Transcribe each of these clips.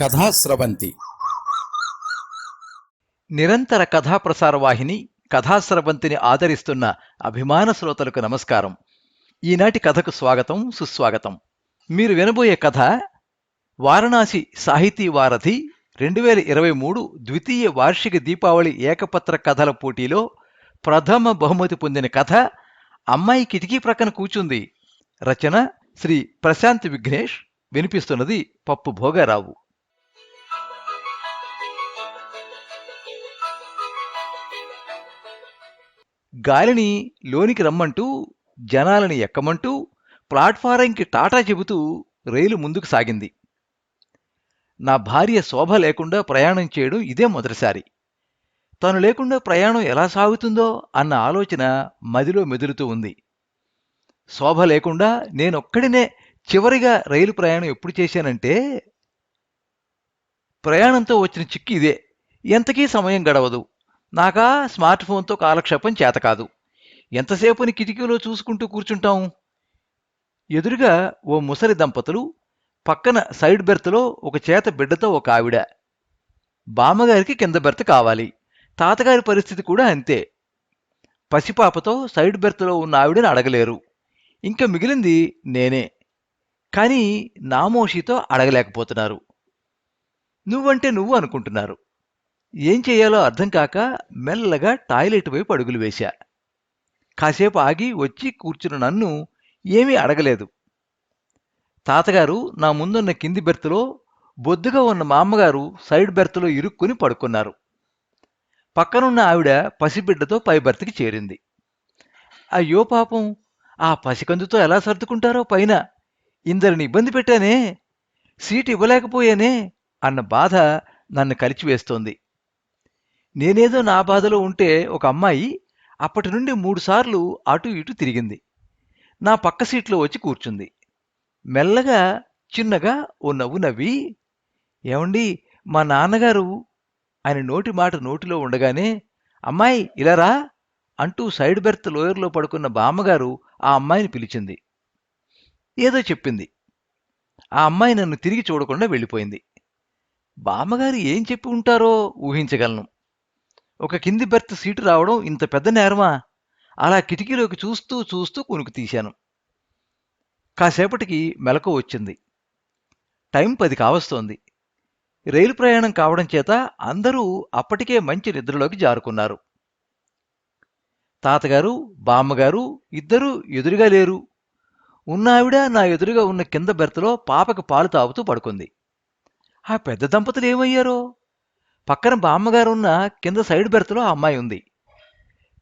కథాస్రవంతి నిరంతర కథాప్రసార వాహిని కథాస్రవంతిని ఆదరిస్తున్న అభిమాన శ్రోతలకు నమస్కారం. ఈనాటి కథకు స్వాగతం సుస్వాగతం. మీరు వినబోయే కథ వారణాసి సాహితీ వారధి రెండు వేల ఇరవై మూడు ద్వితీయ వార్షిక దీపావళి ఏకపత్ర కథల పోటీలో ప్రథమ బహుమతి పొందిన కథ అమ్మాయి కిటికీ ప్రక్కన కూర్చుంది. రచన శ్రీ ప్రశాంత్ విఘ్నేష్. వినిపిస్తున్నది పప్పు భోగారావు. గాలిని లోనికి రమ్మంటూ జనాలని ఎక్కమంటూ ప్లాట్ఫారంకి టాటా చెబుతూ రైలు ముందుకు సాగింది. నా భార్య శోభ లేకుండా ప్రయాణం చేయడం ఇదే మొదటిసారి. తను లేకుండా ప్రయాణం ఎలా సాగుతుందో అన్న ఆలోచన మదిలో మెదులుతూ ఉంది. శోభ లేకుండా నేనొక్కడినే చివరిగా రైలు ప్రయాణం ఎప్పుడు చేశానంటే ప్రయాణంతో వచ్చిన చిక్కు ఇదే. ఎంతకీ సమయం గడవదు. నాకా స్మార్ట్ ఫోన్తో కాలక్షేపం చేత కాదు. ఎంతసేపుని కిటికీలో చూసుకుంటూ కూర్చుంటాం? ఎదురుగా ఓ ముసలి దంపతులు పక్కన సైడ్ బెర్త్లో ఒక చేత బిడ్డతో ఒక ఆవిడ. బామ్మగారికి కింద బెర్త్ కావాలి. తాతగారి పరిస్థితి కూడా అంతే. పసిపాపతో సైడ్ బెర్త్లో ఉన్న ఆవిడని అడగలేరు. ఇంకా మిగిలింది నేనే. కానీ నామోషితో అడగలేకపోతున్నారు. నువ్వంటే నువ్వు అనుకుంటున్నారు. ఏం చేయాలో అర్థం కాక మెల్లగా టాయిలెట్ వైపు అడుగులు వేశా. కాసేపు ఆగి వచ్చి కూర్చున్న నన్ను ఏమీ అడగలేదు. తాతగారు నా ముందున్న కింది బెర్త్లో బొద్దుగా ఉన్న మా అమ్మగారు సైడ్ బెర్త్లో ఇరుక్కుని పడుకున్నారు. పక్కనున్న ఆవిడ పసిబిడ్డతో పై బెర్త్కి చేరింది. అయ్యో పాపం ఆ పసికందుతో ఎలా సర్దుకుంటారో పైన ఇందరిని ఇబ్బంది పెట్టానే సీట్ ఇవ్వలేకపోయానే అన్న బాధ నన్ను కలిచివేస్తోంది. నేనేదో నా బాధలో ఉంటే ఒక అమ్మాయి అప్పటి నుండి మూడుసార్లు అటు ఇటు తిరిగింది. నా పక్క సీట్లో వచ్చి కూర్చుంది. మెల్లగా చిన్నగా ఓ నవ్వు నవ్వి ఏమండి మా నాన్నగారు ఆయన నోటి మాట నోటిలో ఉండగానే అమ్మాయి ఇలారా అంటూ సైడ్ బెర్త్ లోయర్లో పడుకున్న బామ్మగారు ఆ అమ్మాయిని పిలిచింది. ఏదో చెప్పింది. ఆ అమ్మాయి నన్ను తిరిగి చూడకుండా వెళ్ళిపోయింది. బామ్మగారు ఏం చెప్పి ఉంటారో ఊహించగలను. ఒక కింది బెర్త్ సీటు రావడం ఇంత పెద్ద నేరమా? అలా కిటికీలోకి చూస్తూ చూస్తూ కొనుక్కు తీశాను. కాసేపటికి మెలకు వచ్చింది. టైం పది కావస్తోంది. రైలు ప్రయాణం కావడం చేత అందరూ అప్పటికే మంచి నిద్రలోకి జారుకున్నారు. తాతగారు బామ్మగారు ఇద్దరూ ఎదురుగా లేరు. ఉన్నావిడ నా ఎదురుగా ఉన్న కింద బెర్తలో పాపకి పాలు తాగుతూ పడుకుంది. ఆ పెద్ద దంపతులు ఏమయ్యారో? పక్కన బామ్మగారు ఉన్న కింద సైడ్ బెర్త్లో ఆ అమ్మాయి ఉంది.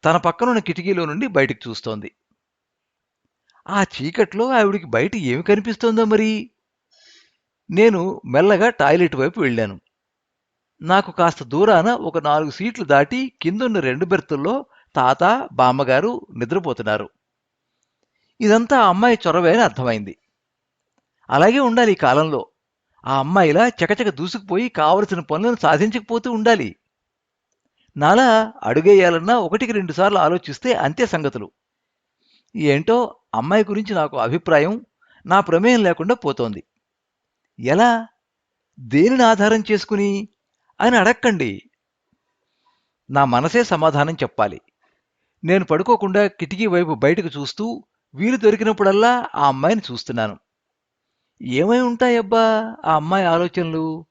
తన పక్కనున్న కిటికీలో నుండి బయటికి చూస్తోంది. ఆ చీకట్లో ఆవిడికి బయట ఏమి కనిపిస్తోందో మరి? నేను మెల్లగా టాయిలెట్ వైపు వెళ్ళాను. నాకు కాస్త దూరాన ఒక నాలుగు సీట్లు దాటి కిందున్న రెండు బెర్తుల్లో తాత బామ్మగారు నిద్రపోతున్నారు. ఇదంతా అమ్మాయి చొరవే అని అర్థమైంది. అలాగే ఉండాలి ఈ కాలంలో. ఆ అమ్మాయిలా చకచక దూసుకుపోయి కావలసిన పనులను సాధించకపోతూ ఉండాలి. నాలా అడుగేయాలన్నా ఒకటికి రెండుసార్లు ఆలోచిస్తే అంతే సంగతులు. ఏంటో అమ్మాయి గురించి నాకు అభిప్రాయం నా ప్రమేయం లేకుండా పోతోంది. ఎలా? దేనిని ఆధారం చేసుకుని? అని అడక్కండి. నా మనసే సమాధానం చెప్పాలి. నేను పడుకోకుండా కిటికీ వైపు బయటకు చూస్తూ వీలు దొరికినప్పుడల్లా ఆ అమ్మాయిని చూస్తున్నాను. ఏమై ఉంటాయబ్బా? ఆ అమ్మాయి ఆలోచనలు?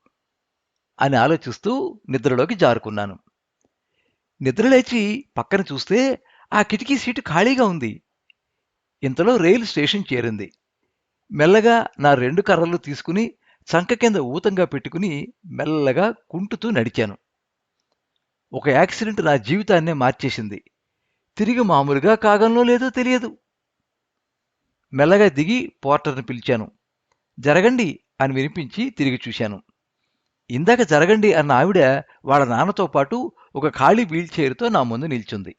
అని ఆలోచిస్తూ నిద్రలోకి జారుకున్నాను. నిద్రలేచి పక్కన చూస్తే ఆ కిటికీ సీటు ఖాళీగా ఉంది. ఇంతలో రైలు స్టేషన్ చేరింది. మెల్లగా నా రెండు కర్రలు తీసుకుని చంక కింద ఊతంగా పెట్టుకుని మెల్లగా కుంటుతూ నడిచాను. ఒక యాక్సిడెంట్ నా జీవితాన్నే మార్చేసింది. తిరిగి మామూలుగా కాగంలో లేదో తెలియదు. మెల్లగా దిగి పోర్టర్ని పిలిచాను. జరగండి అని వినిపించి తిరిగి చూశాను. ఇందాక జరగండి అన్న ఆవిడ వాళ్ళ నాన్నతో పాటు ఒక ఖాళీ వీల్ చైర్తో నా ముందు నిల్చుంది.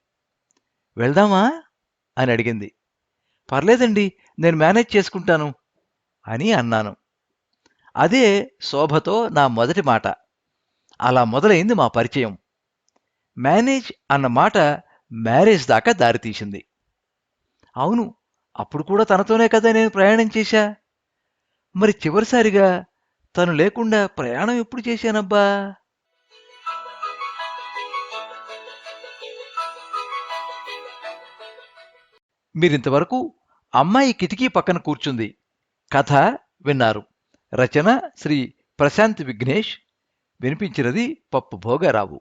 వెళ్దామా? అని అడిగింది. పర్లేదండి నేను మేనేజ్ చేసుకుంటాను అని అన్నాను. అదే శోభతో నా మొదటి మాట. అలా మొదలైంది మా పరిచయం. మేనేజ్ అన్న మాట మ్యారేజ్ దాకా దారితీసింది. అవును అప్పుడు కూడా తనతోనే కదా నేను ప్రయాణం చేశా? మరి చివరిసారిగా తను లేకుండా ప్రయాణం ఎప్పుడు చేశానబ్బా? మీరింతవరకు అమ్మాయి కిటికీ పక్కన కూర్చుంది. కథ విన్నారు. రచన శ్రీ ప్రశాంత్ విఘ్నేష్. వినిపించినది పప్పు భోగారావు.